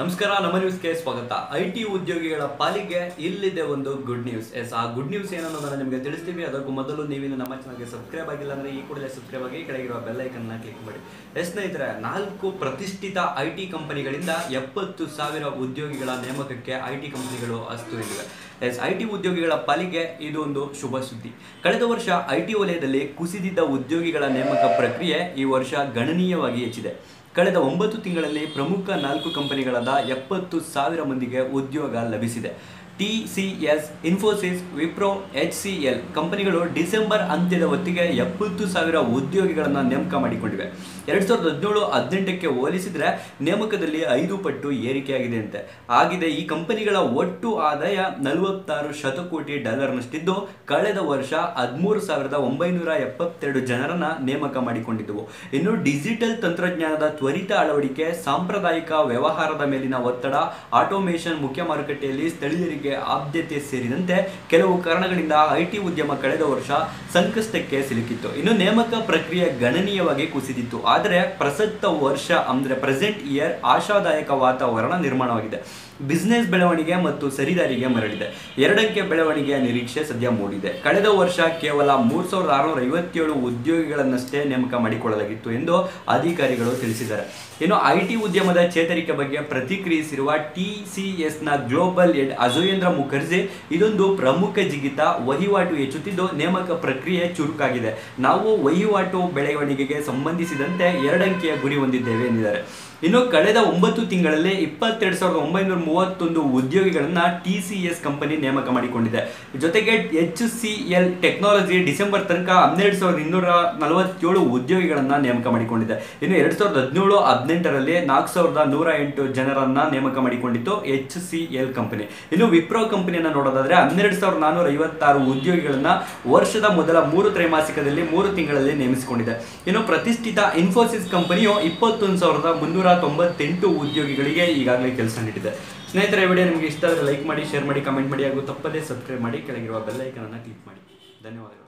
ನಮಸ್ಕಾರ, ನಮ್ಮ ನ್ಯೂಸ್ಗೆ ಸ್ವಾಗತ. ಐ ಟಿ ಉದ್ಯೋಗಿಗಳ ಪಾಲಿಗೆ ಇಲ್ಲಿದೆ ಒಂದು ಗುಡ್ ನ್ಯೂಸ್ ಎಸ್ ಆ ಗುಡ್ ನ್ಯೂಸ್ ಏನನ್ನೋದನ್ನ ನಿಮಗೆ ತಿಳಿಸ್ತೀವಿ ಅದಕ್ಕೂ ಮೊದಲು ನೀವಿನ್ನು ನಮ್ಮ ಚಾನಲ್ಗೆ ಸಬ್ಸ್ಕ್ರೈಬ್ ಆಗಿಲ್ಲ ಅಂದ್ರೆ ಈ ಕೂಡಲೇ ಸಬ್ಸ್ಕ್ರೈಬ್ ಆಗಿ ಕೆಳಗಿರುವ ಬೆಲ್ ಐಕನ್ ಕ್ಲಿಕ್ ಮಾಡಿ. ಎಸ್ ಸ್ನೇಹಿತರೆ, ನಾಲ್ಕು ಪ್ರತಿಷ್ಠಿತ ಐ ಟಿ ಕಂಪನಿಗಳಿಂದ ಎಪ್ಪತ್ತು ಸಾವಿರ ಉದ್ಯೋಗಿಗಳ ನೇಮಕಕ್ಕೆ ಐ ಟಿ ಕಂಪನಿಗಳು ಅಸ್ತು ಇವೆ ಎಸ್ ಐ ಟಿ ಉದ್ಯೋಗಿಗಳ ಪಾಲಿಗೆ ಇದು ಒಂದು ಶುಭ ಸುದ್ದಿ. ಕಳೆದ ವರ್ಷ ಐ ಟಿ ವಲಯದಲ್ಲಿ ಕುಸಿದಿದ್ದ ಉದ್ಯೋಗಿಗಳ ನೇಮಕ ಪ್ರಕ್ರಿಯೆ ಈ ವರ್ಷ ಗಣನೀಯವಾಗಿ ಹೆಚ್ಚಿದೆ. ಕಳೆದ ಒಂಬತ್ತು ತಿಂಗಳಲ್ಲಿ ಪ್ರಮುಖ ನಾಲ್ಕು ಕಂಪನಿಗಳಾದ ಎಪ್ಪತ್ತು ಸಾವಿರ ಮಂದಿಗೆ ಉದ್ಯೋಗ ಲಭಿಸಿದೆ. T C S, Infosys, Wipro, H C L ಕಂಪನಿಗಳು ಡಿಸೆಂಬರ್ ಅಂತ್ಯದ ಹೊತ್ತಿಗೆ ಎಪ್ಪತ್ತು ಸಾವಿರ ಉದ್ಯೋಗಿಗಳನ್ನು ನೇಮಕ ಮಾಡಿಕೊಂಡಿವೆ. ಎರಡು ಸಾವಿರದ ಹದಿನೇಳು, ಹದಿನೆಂಟಕ್ಕೆ ಹೋಲಿಸಿದರೆ ನೇಮಕದಲ್ಲಿ ಐದು ಪಟ್ಟು ಏರಿಕೆಯಾಗಿದೆ ಅಂತೆ ಆಗಿದೆ, ಈ ಕಂಪನಿಗಳ ಒಟ್ಟು ಆದಾಯ ನಲವತ್ತಾರು ಶತಕೋಟಿ ಡಾಲರ್ನಷ್ಟಿದ್ದು, ಕಳೆದ ವರ್ಷ ಹದಿಮೂರು ಸಾವಿರದ ಒಂಬೈನೂರ ಎಪ್ಪತ್ತೆರಡು ಜನರನ್ನ ನೇಮಕ ಮಾಡಿಕೊಂಡಿದ್ದವು. ಇನ್ನು ಡಿಜಿಟಲ್ ತಂತ್ರಜ್ಞಾನದ ತ್ವರಿತ ಅಳವಡಿಕೆ, ಸಾಂಪ್ರದಾಯಿಕ ವ್ಯವಹಾರದ ಮೇಲಿನ ಒತ್ತಡ, ಆಟೋಮೇಷನ್ ಮುಖ್ಯ ಮಾರುಕಟ್ಟೆಯಲ್ಲಿ ಸ್ಥಳೀಯರಿಗೆ ಆದ್ಯತೆ ಸೇರಿದಂತೆ ಕೆಲವು ಕಾರಣಗಳಿಂದ ಐಟಿ ಉದ್ಯಮ ಕಳೆದ ವರ್ಷ ಸಂಕಷ್ಟಕ್ಕೆ ಸಿಲುಕಿತ್ತು. ಇನ್ನು ನೇಮಕ ಪ್ರಕ್ರಿಯೆ ಗಣನೀಯವಾಗಿ ಕುಸಿದಿತ್ತು. ಆದರೆ ಪ್ರಸಕ್ತ ವರ್ಷ ಅಂದ್ರೆ ಪ್ರೆಸೆಂಟ್ ಇಯರ್ ಆಶಾದಾಯಕ ವಾತಾವರಣ ನಿರ್ಮಾಣವಾಗಿದೆ. ಬಿಸ್ನೆಸ್ ಬೆಳವಣಿಗೆ ಮತ್ತು ಸರಿದಾರಿಗೆ ಮರಳಿದೆ. ಎರಡಕ್ಕೆ ಬೆಳವಣಿಗೆಯ ನಿರೀಕ್ಷೆ ಸದ್ಯ ಮೂಡಿದೆ. ಕಳೆದ ವರ್ಷ ಕೇವಲ ಮೂರು ಸಾವಿರದ ಆರುನೂರ ಐವತ್ತೇಳು ಉದ್ಯೋಗಿಗಳನ್ನಷ್ಟೇ ನೇಮಕ ಮಾಡಿಕೊಳ್ಳಲಾಗಿತ್ತು ಎಂದು ಅಧಿಕಾರಿಗಳು ತಿಳಿಸಿದ್ದಾರೆ. ಇನ್ನು ಐಟಿ ಉದ್ಯಮದ ಚೇತರಿಕೆ ಬಗ್ಗೆ ಪ್ರತಿಕ್ರಿಯಿಸಿರುವ T C global head Ajoyendra Mukherjee ಇದೊಂದು ಪ್ರಮುಖ ಜಿಗಿತ. ವಹಿವಾಟು ಹೆಚ್ಚುತ್ತಿದ್ದು ನೇಮಕ ಪ್ರಕ್ರಿಯೆ ಚುರುಕಾಗಿದೆ. ನಾವು ವಹಿವಾಟು ಬೆಳವಣಿಗೆಗೆ ಸಂಬಂಧಿಸಿದಂತೆ ಎರಡಂಕಿಯ ಗುರಿ ಹೊಂದಿದ್ದೇವೆ ಎಂದಿದ್ದಾರೆ. ಇನ್ನು ಕಳೆದ ಒಂಬತ್ತು ತಿಂಗಳಲ್ಲಿ ಇಪ್ಪತ್ತೆರಡು ಸಾವಿರದ ಒಂಬೈನೂರ ಮೂವತ್ತೊಂದು ಉದ್ಯೋಗಿಗಳನ್ನ ಟಿ ಸಿ ಎಸ್ ಕಂಪನಿ ನೇಮಕ ಮಾಡಿಕೊಂಡಿದೆ. ಜೊತೆಗೆ H C L technology December ತನಕ ಹನ್ನೆರಡು ಸಾವಿರದ ಇನ್ನೂರ ನಲವತ್ತೇಳು ಉದ್ಯೋಗಿಗಳನ್ನ ನೇಮಕ ಮಾಡಿಕೊಂಡಿದೆ. ಇನ್ನು ಎರಡ್ ಸಾವಿರದ ಹದಿನೇಳು, ಹದಿನೆಂಟರಲ್ಲಿ ನಾಲ್ಕು ಸಾವಿರದ ನೂರ ಎಂಟು ಜನರನ್ನ ನೇಮಕ ಮಾಡಿಕೊಂಡಿತ್ತು ಎಚ್ ಸಿ ಎಲ್ ಕಂಪನಿ. ಇನ್ನು ವಿಪ್ರೋ ಕಂಪನಿಯನ್ನ ನೋಡೋದಾದ್ರೆ ಹನ್ನೆರಡು ಸಾವಿರದ ನಾನೂರ ಐವತ್ತಾರು ಉದ್ಯೋಗಿಗಳನ್ನ ವರ್ಷದ ಮೊದಲ ಮೂರು ತ್ರೈಮಾಸಿಕದಲ್ಲಿ ಮೂರು ತಿಂಗಳಲ್ಲಿ ನೇಮಿಸಿಕೊಂಡಿದೆ. ಇನ್ನು ಪ್ರತಿಷ್ಠಿತ ಇನ್ಫೋಸಿಸ್ ಕಂಪನಿಯು ಇಪ್ಪತ್ತೊಂದು ಸಾವಿರದ ಮುನ್ನೂರ ತೊಂಬತ್ತೆಂಟು ಉದ್ಯೋಗಿಗಳಿಗೆ ಈಗಾಗಲೇ ಕೆಲಸ ನೀಡಿದೆ. ಸ್ನೇಹಿತರೆ ವಿಡಿಯೋ ನಿಮಗೆ ಇಷ್ಟ ಆದರೆ ಲೈಕ್ ಮಾಡಿ ಶೇರ್ ಮಾಡಿ ಕಮೆಂಟ್ ಮಾಡಿ ಹಾಗೂ ತಪ್ಪದೇ ಸಬ್ಸ್ಕ್ರೈಬ್ ಮಾಡಿ. ಕೆಳಗಿರುವ ಬೆಲ್ ಐಕನ್ ಅನ್ನು ಕ್ಲಿಕ್ ಮಾಡಿ. ಧನ್ಯವಾದಗಳು.